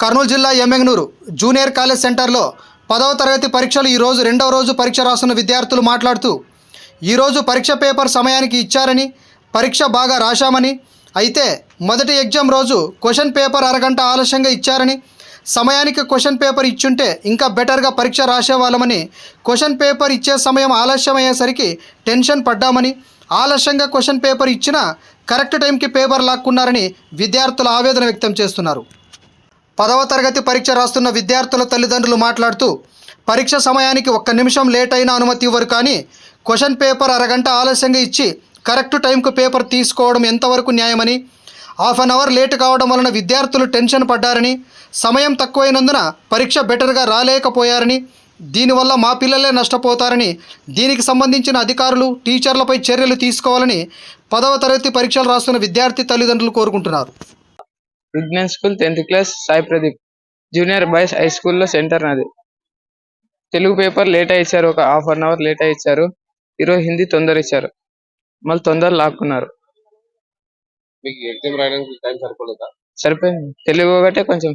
కర్నూలు జిల్లా Yemmiganur junior college సెంటర్లో పదవ తరగతి పరీక్షలు ఈరోజు రెండవ రోజు పరీక్ష రాస్తున్న విద్యార్థులు మాట్లాడుతూ ఈరోజు పరీక్ష పేపర్ సమయానికి ఇచ్చారని పరీక్ష బాగా రాశామని అయితే మొదటి ఎగ్జామ్ రోజు క్వశ్చన్ పేపర్ అరగంట ఆలస్యంగా ఇచ్చారని సమయానికి క్వశ్చన్ పేపర్ ఇచ్చుంటే ఇంకా బెటర్గా పరీక్ష రాసేవాళ్ళమని క్వశ్చన్ పేపర్ ఇచ్చే సమయం ఆలస్యమయ్యేసరికి టెన్షన్ పడ్డామని ఆలస్యంగా క్వశ్చన్ పేపర్ ఇచ్చినా కరెక్ట్ టైంకి పేపర్ లాక్కున్నారని విద్యార్థులు ఆవేదన వ్యక్తం చేస్తున్నారు. పదవ తరగతి పరీక్ష రాస్తున్న విద్యార్థుల తల్లిదండ్రులు మాట్లాడుతూ పరీక్ష సమయానికి ఒక్క నిమిషం లేట్ అయినా అనుమతి ఇవ్వరు కానీ క్వశ్చన్ పేపర్ అరగంట ఆలస్యంగా ఇచ్చి కరెక్ట్ టైంకు పేపర్ తీసుకోవడం ఎంతవరకు న్యాయమని హాఫ్ అన్ అవర్ లేట్ కావడం వలన విద్యార్థులు టెన్షన్ పడ్డారని సమయం తక్కువైనందున పరీక్ష బెటర్గా రాలేకపోయారని దీనివల్ల మా పిల్లలే నష్టపోతారని దీనికి సంబంధించిన అధికారులు టీచర్లపై చర్యలు తీసుకోవాలని పదవ తరగతి పరీక్షలు రాస్తున్న విద్యార్థి తల్లిదండ్రులు కోరుకుంటున్నారు. Vignan school tenth class Sai Pradeep. Junior boys high స్కూల్లో సెంటర్ నాది. తెలుగు పేపర్ లేట్ ఇచ్చారు ఒక హాఫ్ అన్ అవర్ లేట్ ఇచ్చారు. ఈరోజు హిందీ తొందర ఇచ్చారు. మళ్ళీ తొందర లాక్కున్నారు. మీకు ఎగ్జామ్ రాయడానికి టైం సరిపోలేదా? సరిపోయింది. తెలుగు ఒకటే కొంచెం.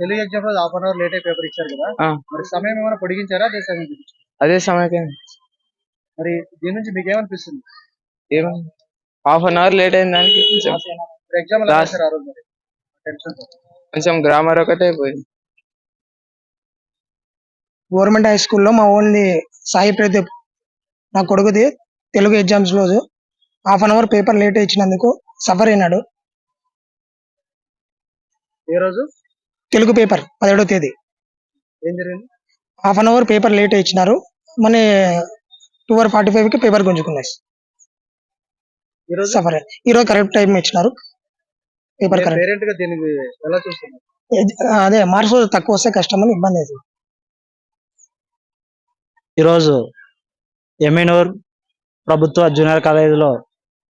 తెలుగు ఎగ్జామ్ రోజు హాఫ్ అన్ అవర్ లేట్ అయి పేపర్ ఇచ్చారు కదా? మరి సమయం ఏమైనా పొడిగించారా? అదే సమయం? అదే సమయకే మరి దీని నుంచి మీకు ఏమనిపిస్తుంది? ఏమైంది హాఫ్ అన్ అవర్ లేట్ అయిన దానికి కొంచెం. కొంచెం గ్రామర్ ఒకటే పోయింది. గవర్నమెంట్ హై స్కూల్లో మా ఓన్లీ సాయి ప్రదీప్ నా కొడుకుది తెలుగు ఎగ్జామ్స్ రోజు. Half an hour paper late ఇచ్చినందుకు సఫర్ అయినాడు. ఏ రోజు? తెలుగు పేపర్ పదిహేడో తేదీ. ఏం జరిగింది? Half an hour paper late ఇచ్చినారు. మన టూ అవర్ ఫార్టీ ఫైవ్కి పేపర్ గుంజుకున్నాయి ఈ రోజు? సఫర్. ఈ రోజు కరెక్ట్ టైం ఇచ్చినారు. పేపర్ కరెక్ట్ పేరెంట్గా దీనికి ఎలా చూస్తున్నారు? అదే మార్క్స్ తక్కువ వస్తే కష్టం అని ఇబ్బంది అవుతుంది ఈరోజు ఎమ్మెనూర్ ప్రభుత్వ జూనియర్ కాలేజీలో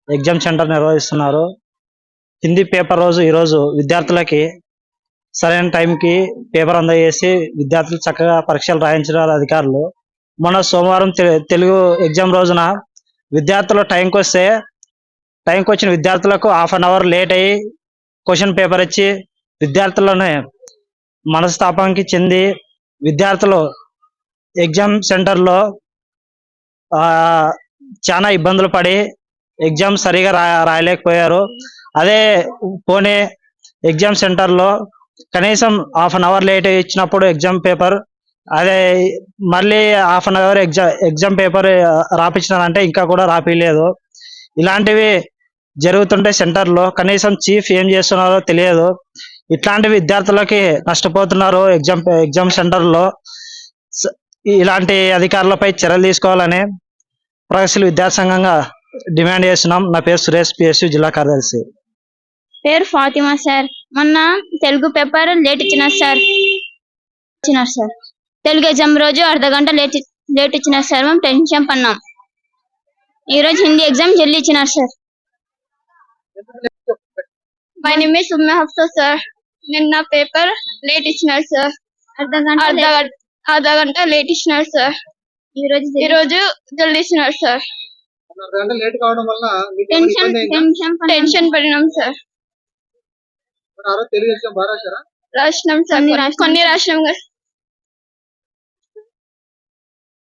ఎగ్జామ్ సెంటర్ నిర్వహిస్తున్నారు. హిందీ పేపర్ రోజు ఈరోజు విద్యార్థులకి సరైన టైంకి పేపర్ అందజేసి విద్యార్థులు చక్కగా పరీక్షలు రాయించారు అధికారులు. మొన్న సోమవారం తెలుగు ఎగ్జామ్ రోజున విద్యార్థులు టైంకి వస్తే టైంకి వచ్చిన విద్యార్థులకు హాఫ్ అన్ అవర్ లేట్ అయ్యి క్వశ్చన్ పేపర్ ఇచ్చి విద్యార్థులను మనస్తాపానికి చెంది విద్యార్థులు ఎగ్జామ్ సెంటర్లో చాలా ఇబ్బందులు పడి ఎగ్జామ్ సరిగా రా రాయలేకపోయారు. అదే పోనీ ఎగ్జామ్ సెంటర్లో కనీసం హాఫ్ అన్ అవర్ లేట్ ఇచ్చినప్పుడు ఎగ్జామ్ పేపర్ అదే మళ్ళీ half an hour exam exam paper రాపించినారంటే ఇంకా కూడా రాపిలేదు ఇలాంటివి జరుగుతుంటే సెంటర్లో కనీసం చీఫ్ ఏం చేస్తున్నారో తెలియదు. ఇట్లాంటి విద్యార్థులకి నష్టపోతున్నారు ఎగ్జామ్ ఎగ్జామ్ సెంటర్లో. ఇలాంటి అధికారులపై చర్యలు తీసుకోవాలని ప్రగతిశీల విద్యాసంఘంగా డిమాండ్ చేస్తున్నాం. నా పేరు సురేష్ పిఎస్యు జిల్లా కార్యదర్శి. పేరు ఫాతిమా సార్. మొన్న తెలుగు పేపర్ లేట్ ఇచ్చినారు సార్. ఇచ్చినారు సార్. తెలుగు ఎగ్జామ్ రోజు అర్ధ గంట లేట్ లేట్ ఇచ్చినారు సార్. మేము టెన్షన్ పన్నాం ఈ రోజు హిందీ ఎగ్జామ్ జల్దీ ఇచ్చినారు sir. My name is Umme Hafsa sir నిన్న పేపర్ లేట్ ఇచ్చినారు సార్ అర్ధ గంట అర్ధ గంట అర్ధ గంట లేట్ ఇచ్చినారు సార్ ఈ రోజు ఈ రోజు జల్దీ ఇచ్చినారు సార్ గంట లేట్ కావడం వల్ల మీకు ఏమైనా టెన్షన్? టెన్షన్ పడినాం సార్ రాసినాం సార్ కొన్ని రాసినాం. కదా